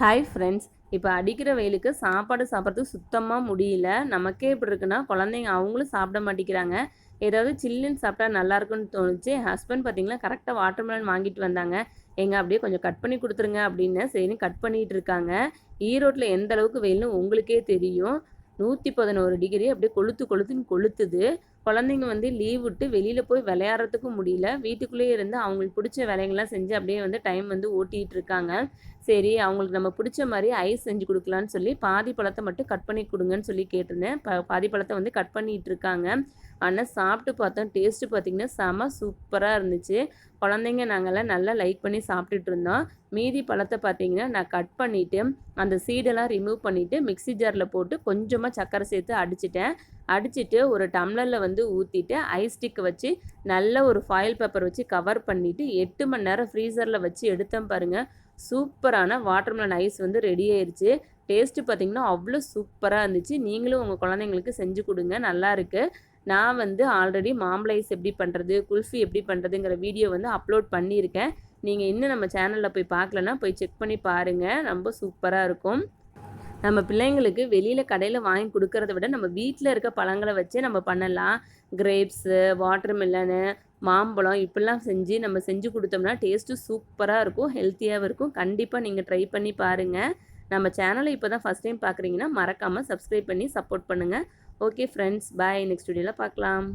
Hi friends இப்போ அடிக்கிற வெயிலுக்கு சாப்பாடு சாப்பிட்றதுக்கு சுத்தமாக முடியல. நமக்கே இப்படி இருக்குன்னா குழந்தைங்க அவங்களும் சாப்பிட மாட்டேங்கிறாங்க. ஏதாவது சில்லுன்னு சாப்பிட்டா நல்லா இருக்குன்னு தோணுச்சு. ஹஸ்பண்ட் பார்த்தீங்கன்னா கரெக்டாக வாட்டர் மெலன் வாங்கிட்டு வந்தாங்க. எங்க அப்படியே கொஞ்சம் கட் பண்ணி கொடுத்துருங்க அப்படின்னு சரி கட் பண்ணிட்டு இருக்காங்க. ஈரோட்டில் எந்த அளவுக்கு வெயில்னு உங்களுக்கே தெரியும். நூற்றி பதினோரு டிகிரி அப்படியே கொளுத்து கொளுத்துன்னு கொளுத்துது. குழந்தைங்க வந்து லீவ் விட்டு வெளியில் போய் விளையாடுறதுக்கும் முடியல. வீட்டுக்குள்ளேயே இருந்து அவங்களுக்கு பிடிச்ச வேலைங்கள்லாம் செஞ்சு அப்படியே வந்து டைம் வந்து ஓட்டிகிட்டு இருக்காங்க. சரி அவங்களுக்கு நம்ம பிடிச்ச மாதிரி ஐஸ் செஞ்சு கொடுக்கலான்னு சொல்லி பாதி பழத்தை மட்டும் கட் பண்ணி கொடுங்கன்னு சொல்லி கேட்டிருந்தேன். ப பாதி பழத்தை வந்து கட் பண்ணிகிட்டு இருக்காங்க. ஆனால் சாப்பிட்டு பார்த்தோம். டேஸ்ட்டு பார்த்திங்கன்னா செம சூப்பராக இருந்துச்சு. குழந்தைங்க நாங்கள்லாம் நல்லா லைக் பண்ணி சாப்பிட்டுட்டு இருந்தோம். மீதி பழத்தை பார்த்தீங்கன்னா நான் கட் பண்ணிவிட்டு அந்த சீடெல்லாம் ரிமூவ் பண்ணிவிட்டு மிக்சி ஜாரில் போட்டு கொஞ்சமாக சக்கரை சேர்த்து அடிச்சிட்டேன். அடிச்சுட்டு ஒரு டம்ளரில் வந்து ஊற்றிட்டு ஐஸ் ஸ்டிக் வச்சு நல்ல ஒரு ஃபாயில் பேப்பர் வச்சு கவர் பண்ணிவிட்டு எட்டு மணி நேரம் ஃப்ரீசரில் வச்சு எடுத்தேன் பாருங்கள் சூப்பரான வாட்டர்மெலன் ஐஸ் வந்து ரெடி ஆயிடுச்சு டேஸ்ட்டு பார்த்திங்கன்னா அவ்வளோ சூப்பராக இருந்துச்சு. நீங்களும் உங்கள் குழந்தைங்களுக்கு செஞ்சு கொடுங்க. நல்லா இருக்குது நான் வந்து ஆல்ரெடி மாம்பழ ஐஸ் எப்படி பண்ணுறது குல்ஃபி எப்படி பண்ணுறதுங்கிற வீடியோ வந்து அப்லோட் பண்ணியிருக்கேன். நீங்கள் இன்னும் நம்ம சேனலில் போய் பார்க்கலன்னா போய் செக் பண்ணி பாருங்கள் ரொம்ப சூப்பராக இருக்கும். நம்ம பிள்ளைங்களுக்கு வெளியில் கடையில் வாங்கி கொடுக்கறத விட நம்ம வீட்டில் இருக்க பழங்களை வச்சே நம்ம பண்ணலாம். கிரேப்ஸு வாட்டர் மாம்பழம் இப்படிலாம் செஞ்சு நம்ம செஞ்சு கொடுத்தோம்னா டேஸ்ட்டு சூப்பராக இருக்கும் ஹெல்த்தியாகவும் இருக்கும். கண்டிப்பாக நீங்கள் ட்ரை பண்ணி பாருங்கள் நம்ம சேனலை இப்போ தான் ஃபஸ்ட் டைம் பார்க்குறீங்கன்னா மறக்காமல் சப்ஸ்கிரைப் பண்ணி சப்போர்ட் பண்ணுங்கள் ஓகே ஃப்ரெண்ட்ஸ் பாய் நெக்ஸ்ட் வீடியோவில் பார்க்கலாம்.